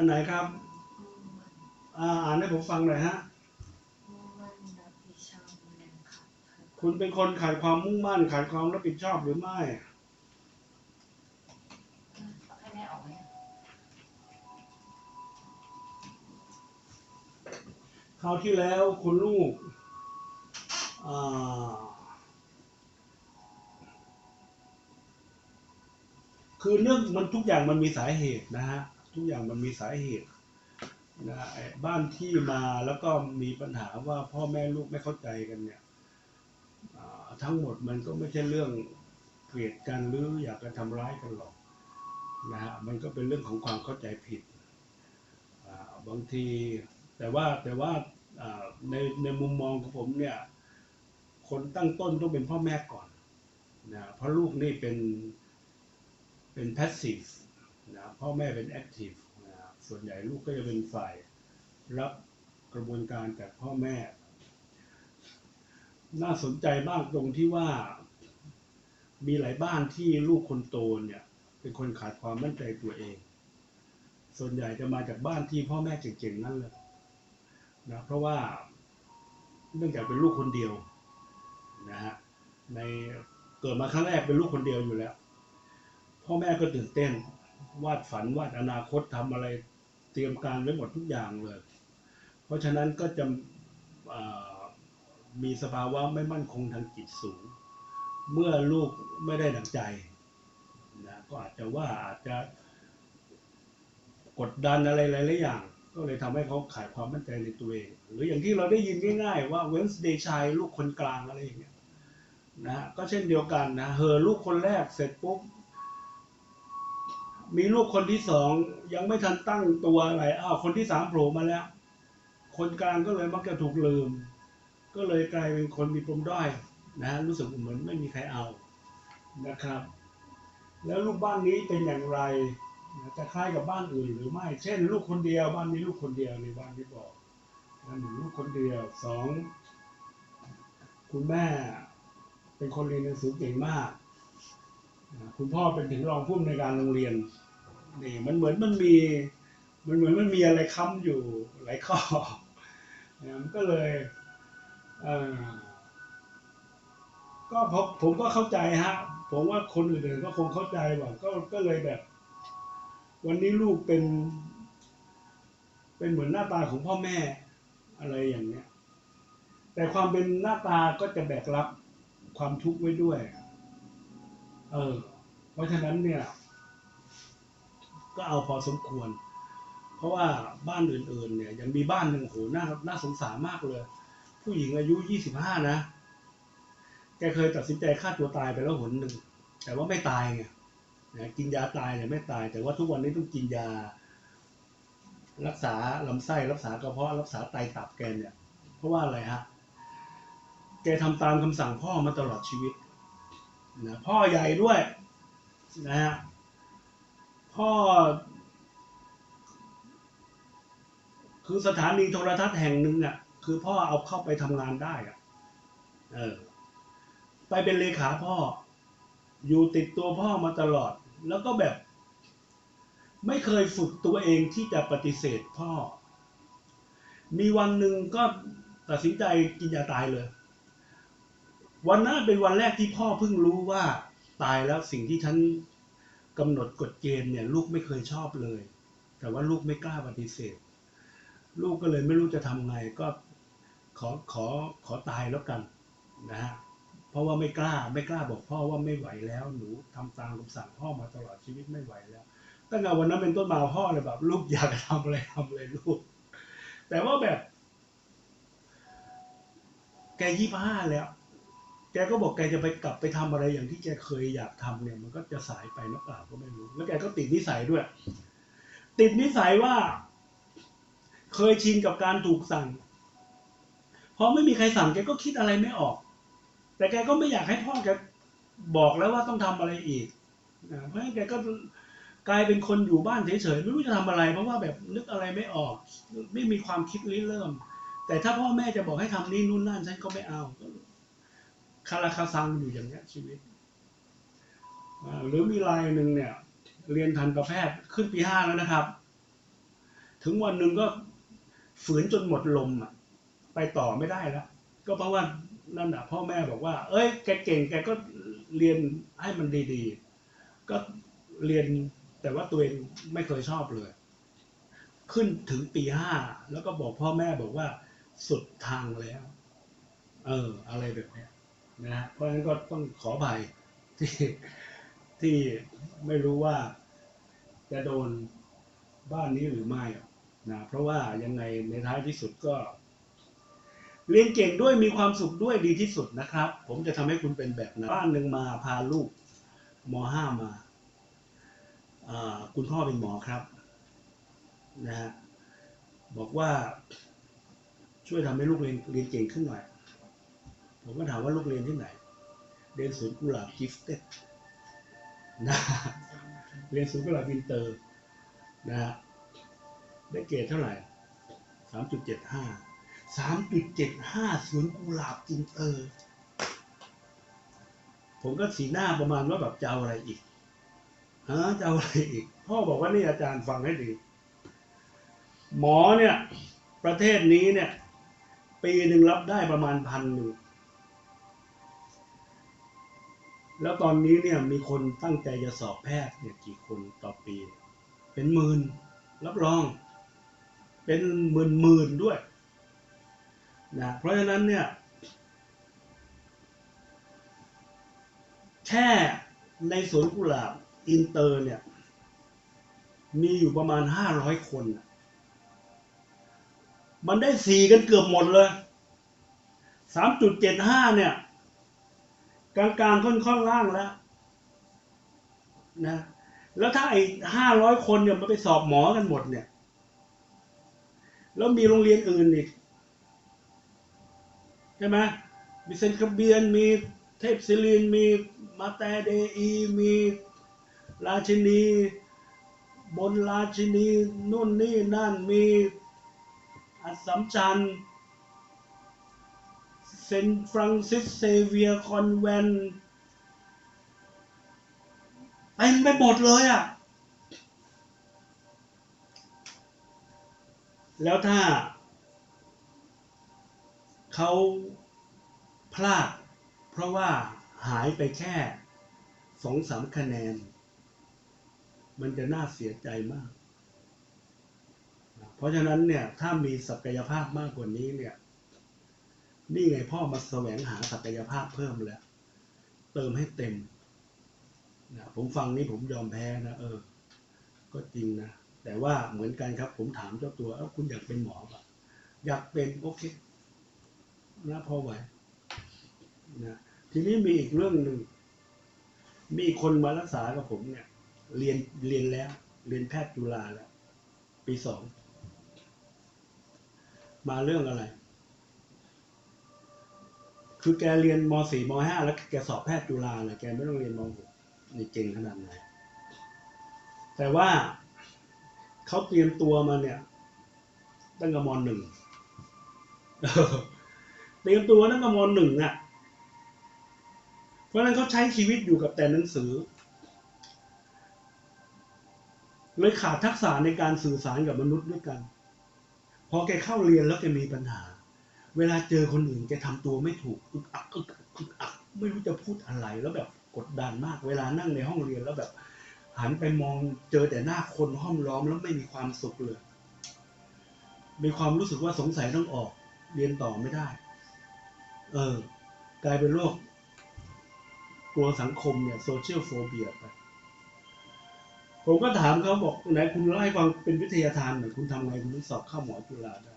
อันไหนครับอ่าอ่านให้ผมฟังหน่อยฮะ คุณเป็นคนขาดความมุ่งมั่น ขาดความรับผิดชอบหรือไม่ให้แม่ออกไหมคราวที่แล้วคุณลูกอ่าคือเรื่องมันทุกอย่างมันมีสาเหตุนะฮะ ทุกอย่างมันมีสาเหตุนะไอ้บ้านที่มาแล้วก็มีปัญหาว่าพ่อแม่ลูกไม่เข้าใจกันเนี่ยทั้งหมดมันก็ไม่ใช่เรื่องเกลียดกันหรืออยากจะทำร้ายกันหรอกนะฮะมันก็เป็นเรื่องของความเข้าใจผิดบางทีแต่ว่าแต่ว่าอ่าในในมุมมองของผมเนี่ยคนตั้งต้นต้องเป็นพ่อแม่ก่อนนะเพราะลูกนี่เป็นเป็น passive นะพ่อแม่เป็น active นะส่วนใหญ่ลูกก็จะเป็นฝ่ายรับกระบวนการจากพ่อแม่ น่าสนใจมากตรงที่ว่า มีหลายบ้านที่ลูกคนโตเนี่ยเป็นคนขาดความมั่นใจตัวเอง ส่วนใหญ่จะมาจากบ้านที่พ่อแม่เก่งๆนั่นเลยนะเพราะว่าเนื่องจากเป็นลูกคนเดียวนะฮะในเกิดมาครั้งแรกเป็นลูกคนเดียวอยู่แล้ว พ่อแม่ก็ตื่นเต้น วาดฝันวาดอนาคตทำอะไรเตรียมการไว้หมดทุกอย่างเลย เพราะฉะนั้นก็จะมีสภาวะไม่มั่นคงทางจิตสูง เมื่อลูกไม่ได้ดังใจนะก็อาจจะว่าอาจจะกดดันอะไรหลายๆอย่าง ก็เลยทำให้เขาขาดความมั่นใจในตัวเอง หรืออย่างที่เราได้ยินง่ายๆ ว่า Wednesday ชายลูกคนกลางอะไรอย่างเงี้ยนะฮะก็เช่นเดียวกันนะเฮอลูกคนแรกเสร็จปุ๊บ มีลูกคนที่สองยังไม่ทันตั้งตัวอะไรอ้าวคนที่สามโผล่มาแล้ว คนกลางก็เลยมักจะถูกลืม ก็เลยกลายเป็นคนมีปมด้อยนะรู้สึกเหมือนไม่มีใครเอานะครับ แล้วลูกบ้านนี้เป็นอย่างไรจะคล้ายกับบ้านอื่นหรือไม่ เช่น ลูกคนเดียวบ้านนี้ลูกคนเดียวในบ้านที่บอกนะหนึ่งลูกคนเดียวสองคุณแม่เป็นคนเรียนหนังสือเก่งมาก คุณพ่อเป็นถึงรองผู้อำนวยการโรงเรียน นี่มันเหมือนมันมีมันเหมือนมันมีอะไรค้ำอยู่หลายข้อนะมันก็เลยเก็ผมก็เข้าใจฮะ ผมว่าคนอื่นๆก็คงเข้าใจว่าก็ก็เลยแบบ วันนี้ลูกเป็น เป็นเหมือนหน้าตาของพ่อแม่อะไรอย่างเนี้ย แต่ความเป็นหน้าตาก็จะแบกรับความทุกข์ไว้ด้วย เออ เพราะฉะนั้นเนี่ย ก็เอาพอสมควร เพราะว่าบ้านอื่นๆ เนี่ยยังมีบ้านหนึ่งโหน่าน่าสงสารมากเลย ผู้หญิงอายุยี่สิบห้านะ แกเคยตัดสินใจฆ่าตัวตายไปแล้วหนหนึ่ง แต่ว่าไม่ตายไงนะกินยาตายเนี่ยไม่ตาย แต่ว่าทุกวันนี้ต้องกินยา รักษาลำไส้รักษากระเพาะรักษาไตตับแกเนี่ย เพราะว่าอะไรฮะแกทำตามคำสั่งพ่อมาตลอดชีวิตนะพ่อใหญ่ด้วยนะฮะ พ่อคือสถานีโทรทัศน์แห่งหนึ่งอะ คือพ่อเอาเข้าไปทำงานได้อะ เออ ไปเป็นเลขาพ่อ อยู่ติดตัวพ่อมาตลอด แล้วก็แบบ ไม่เคยฝึกตัวเองที่จะปฏิเสธพ่อ มีวันหนึ่งก็ตัดสินใจกินยาตายเลย วันนั้นเป็นวันแรกที่พ่อเพิ่งรู้ว่าตายแล้วสิ่งที่ฉัน กำหนดกฎเกณฑ์เนี่ยลูกไม่เคยชอบเลย แต่ว่าลูกไม่กล้าปฏิเสธ ลูกก็เลยไม่รู้จะทำไงก็ขอขอขอตายแล้วกันนะฮะเพราะว่าไม่กล้าไม่กล้าบอกพ่อว่าไม่ไหวแล้วหนูทำตามคำสั่งพ่อมาตลอดชีวิตไม่ไหวแล้วตั้งแต่วันนั้นเป็นต้นมาพ่อเลยแบบ ลูกอยากทำอะไรทำเลยลูก แต่ว่าแบบ แกยี่ห้าแล้ว แกก็บอกแกจะไปกลับไปทำอะไรอย่างที่แกเคยอยากทำเนี่ย มันก็จะสายไปหรือเปล่าก็ไม่รู้ แล้วแกก็ติดนิสัยด้วย ติดนิสัยว่า เคยชินกับการถูกสั่งพอไม่มีใครสั่งแกก็คิดอะไรไม่ออก แต่แกก็ไม่อยากให้พ่อแกบอกแล้วว่าต้องทำอะไรอีกนะเพราะฉะนั้นแกก็กลายเป็นคนอยู่บ้านเฉยๆไม่รู้จะทำอะไร เพราะว่าแบบนึกอะไรไม่ออก ไม่มีความคิดริเริ่ม แต่ถ้าพ่อแม่จะบอกให้ทำนี่นู่นนั่นฉันก็ไม่เอา คาราคาซังอยู่อย่างเนี้ยชีวิตหรือมีรายหนึ่งเนี่ย เรียนทันตแพทย์ขึ้นปีห้าแล้วนะครับ ถึงวันหนึ่งก็ฝืนจนหมดลมอะไปต่อไม่ได้แล้ว ก็เพราะว่านั่นอะพ่อแม่บอกว่า เอ้ยแกเก่งแกก็เรียนให้มันดีๆ ก็เรียนแต่ว่าตัวเองไม่เคยชอบเลย ขึ้นถึงปีห้าแล้วก็บอกพ่อแม่บอกว่าสุดทางแล้ว เออ อะไรแบบเนี้ย นะฮะเพราะฉะนั้นก็ต้องขออภัยที่ที่ไม่รู้ว่าจะโดนบ้านนี้หรือไม่นะเพราะว่ายังไงในท้ายที่สุดก็ เรียนเก่งด้วยมีความสุขด้วยดีที่สุดนะครับ ผมจะทำให้คุณเป็นแบบนั้นบ้านหนึ่งมาพาลูกมห้ามาอ่าคุณพ่อเป็นหมอครับนะฮะบอกว่าช่วยทำให้ลูกเรียนเรียนเก่งขึ้นหน่อย ผมก็ถามว่าลูกเรียนที่ไหน เรียนศูนย์กุหลาบกิฟเต็ดนะเรียนศูนย์กุหลาบอินเตอร์นะฮะได้เกรดเท่าไหร่สามจุดเจ็ดห้าสามจุดเจ็ดห้าศูนย์กุหลาบอินเตอร์ ผมก็สีหน้าประมาณว่าแบบจะเอาอะไรอีกฮะจะเอาอะไรอีก พ่อบอกว่านี่อาจารย์ฟังให้ดี หมอเนี่ย ประเทศนี้เนี่ย ปีหนึ่งรับได้ประมาณพันหนึ่ง แล้วตอนนี้เนี่ยมีคนตั้งใจจะสอบแพทย์เนี่ยกี่คนต่อปี เป็นหมื่นรับรอง เป็นหมื่นหมื่นด้วยนะเพราะฉะนั้นเนี่ยแค่ในสวนกุหลาบอินเตอร์เนี่ย มีอยู่ประมาณห้าร้อยคน มันได้สี่กันเกือบหมดเลยสามจุดเจ็ดห้าเนี่ย กลางกลางๆค่อนข้างล่างแล้วนะแล้วถ้าไอ้ห้าร้อยคนเนี่ยมันไปสอบหมอกันหมดเนี่ย แล้วมีโรงเรียนอื่นอีกใช่ไหมมีเซนคาเบียนมีเทพศิรินมีมาแตเดอี มีราชินี บนราชินีนู่นนี่นั่นมีอัสสัมชัญ เซนต์ฟรังซิสเซเวียคอนแวนเต็มไปหมดเลยอะ แล้วถ้า เขาพลาด เพราะว่าหายไปแค่สองสามคะแนน มันจะน่าเสียใจมาก เพราะฉะนั้นเนี่ย ถ้ามีศักยภาพมากกว่านี้เนี่ย นี่ไงพ่อมาแสวงหาศักยภาพเพิ่มแล้ว เติมให้เต็มนะผมฟังนี่ผมยอมแพ้นะเออ ก็จริงนะ แต่ว่าเหมือนกันครับ ผมถามเจ้าตัวเอ้าคุณอยากเป็นหมอปะอยากเป็นโอเคนะพอไหวนะทีนี้มีอีกเรื่องหนึ่ง มีคนมารักษากับผมเนี่ย เรียนเรียนแล้ว เรียนแพทย์จุฬาแล้ว ปีสอง มาเรื่องอะไร คือแกเรียนม .4 ม .5 แล้วแกสอบแพทย์จุฬาเลยแกไม่ต้องเรียนม .6 นี่เก่งขนาดไหนแต่ว่าเขาเตรียมตัวมาเนี่ย ตั้งแต่มหนึ่งเตรียมตัวตั้งแต่มหนึ่งอะ เพราะฉะนั้นเขาใช้ชีวิตอยู่กับแต่หนังสือ เลยขาดทักษะในการสื่อสารกับมนุษย์ด้วยกัน พอแกเข้าเรียนแล้วแกมีปัญหา เวลาเจอคนอื่นแกทำตัวไม่ถูกอึกอักอึกอักอึกอักไม่รู้จะพูดอะไรแล้วแบบกดดันมาก เวลานั่งในห้องเรียนแล้วแบบ หันไปมองเจอแต่หน้าคนห้อมล้อมแล้วไม่มีความสุขเลย มีความรู้สึกว่าสงสัยต้องออก เรียนต่อไม่ได้ เออ กลายเป็นโรคกลัวสังคมเนี่ยโซเชียลโฟเบียไปผมก็ถามเขาบอกไหนคุณเล่าให้ฟังเป็นวิทยาทานหน่อยคุณทำไงคุณถึงสอบเข้าหมอจุฬาได้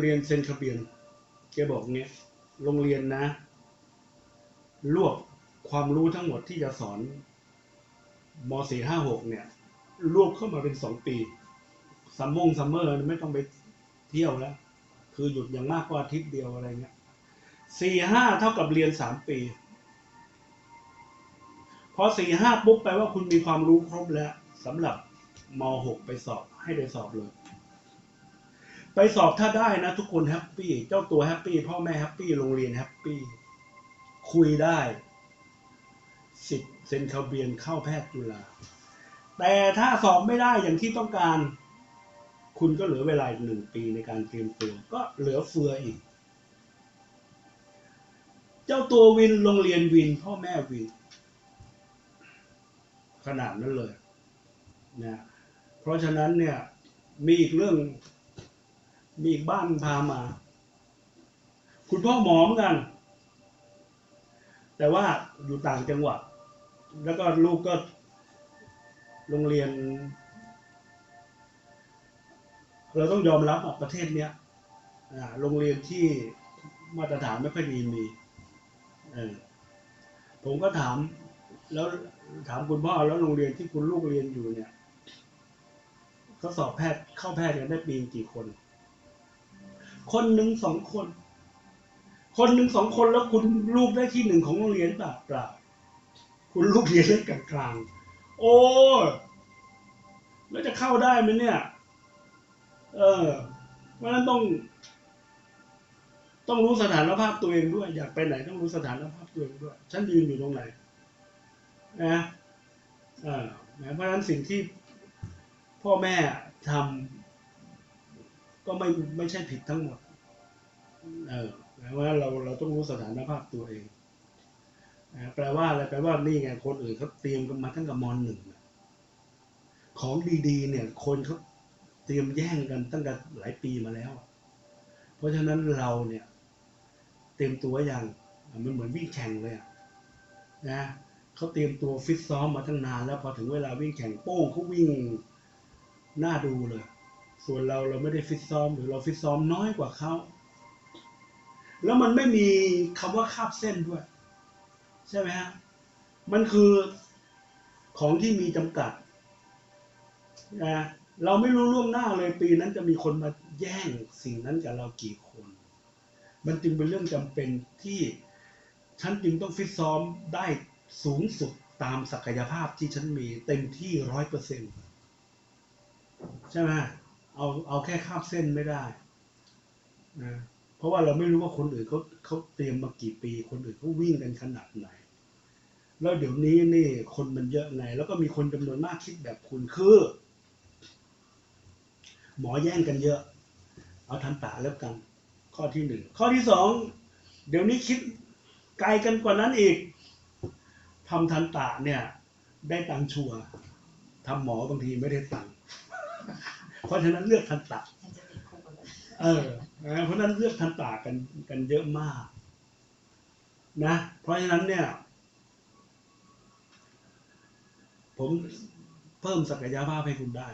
เรียนเซนคาเบียนแกบอกเนี้ยโรงเรียนนะ รวบความรู้ทั้งหมดที่จะสอนมสี่ห้าหกเนี่ย รวบเข้ามาเป็นสองปีซัมมงซัมเมอร์ไม่ต้องไปเที่ยวแล้ว คือหยุดอย่างมากก็อาทิตย์เดียวอะไรเงี้ยสี่ห้าเท่ากับเรียนสามปี พอสี่ห้าปุ๊บแปลว่าคุณมีความรู้ครบแล้วสำหรับมหกไปสอบให้ไปสอบเลย ไปสอบถ้าได้นะทุกคนแฮปปี้เจ้าตัวแฮปปี้พ่อแม่แฮปปี้โรงเรียนแฮปปี้คุยได้สิทธิ์เซนคาเบียนเข้าแพทย์จุฬาแต่ถ้าสอบไม่ได้อย่างที่ต้องการ คุณก็เหลือเวลาหนึ่งปีในการเตรียมตัว ก็เหลือเฟืออีก เจ้าตัววินโรงเรียนวิน พ่อแม่วิน ขนาดนั้นเลยนะเพราะฉะนั้นเนี่ยมีอีกเรื่อง มีอีกบ้านพามา คุณพ่อหมอเหมือนกัน แต่ว่าอยู่ต่างจังหวัด แล้วก็ลูกก็โรงเรียน เราต้องยอมรับอะประเทศเนี้ยโรงเรียนที่มาตรฐานไม่ค่อยดีมีผมก็ถาม แล้วถามคุณพ่อแล้วโรงเรียนที่คุณลูกเรียนอยู่เนี่ยเขาสอบแพทย์เข้าแพทย์กันได้ปีกี่คน คนหนึ่งสองคน คนหนึ่งสองคนแล้วคุณลูกได้ที่หนึ่งของโรงเรียนเปล่าเปล่าคุณลูกเรียนได้กลางกลางโอ้แล้วจะเข้าได้ไหมเนี่ย เออเพราะนั้นต้อง ต้องรู้สถานภาพตัวเองด้วย อยากไปไหนต้องรู้สถานภาพตัวเองด้วย ฉันยืนอยู่ตรงไหนนะเออเพราะฉะนั้นสิ่งที่พ่อแม่ทำ ก็ไม่ไม่ใช่ผิดทั้งหมด เออแปลว่าเราเราต้องรู้สถานภาพตัวเองแปลว่าอะไรแปลว่านี่ไงคนอื่นเขาเตรียมกันมาตั้งแต่มหนึ่งของดีๆ เนี่ย คนเขาเตรียมแย่งกันตั้งแต่หลายปีมาแล้ว เพราะฉะนั้นเราเนี่ย เตรียมตัวอย่างมันเหมือนวิ่งแข่งเลยนะเขาเตรียมตัวฟิตซ้อมมาตั้งนานแล้วพอถึงเวลาวิ่งแข่งโป้งเขาวิ่งหน้าดูเลย ส่วนเราเราไม่ได้ฟิตซ้อม หรือเราฟิตซ้อมน้อยกว่าเขา แล้วมันไม่มีคำว่าคาบเส้นด้วย ใช่ไหมฮะ มันคือของที่มีจำกัดนะเราไม่รู้ล่วงหน้าเลยปีนั้นจะมีคนมาแย่งสิ่งนั้นกับเรากี่คน มันจึงเป็นเรื่องจำเป็นที่ฉันจึงต้องฟิตซ้อมได้สูงสุดตามศักยภาพที่ฉันมีเต็มที่ร้อยเปอร์เซ็นใช่ไหม เอาเอาแค่คาบเส้นไม่ได้นะเพราะว่าเราไม่รู้ว่าคนอื่นเขาเขาเตรียมมากี่ปี คนอื่นเขาวิ่งกันขนาดไหน แล้วเดี๋ยวนี้นี่คนมันเยอะไงแล้วก็มีคนจำนวนมากคิดแบบคุณคือ หมอแย่งกันเยอะ เอาทันตาแล้วกัน ข้อที่หนึ่งข้อที่สองเดี๋ยวนี้คิดไกลกันกว่านั้นอีกทำทันตาเนี่ย ได้ตังชัวทำหมอบางทีไม่ได้ตัง เพราะฉะนั้นเลือกทันตาฉันจะติดคุกเลยเออนะเพราะฉะนั้นเลือกทันตากันกันเยอะมาก นะ เพราะฉะนั้นเนี่ย ผมเพิ่มศักยภาพให้คุณได้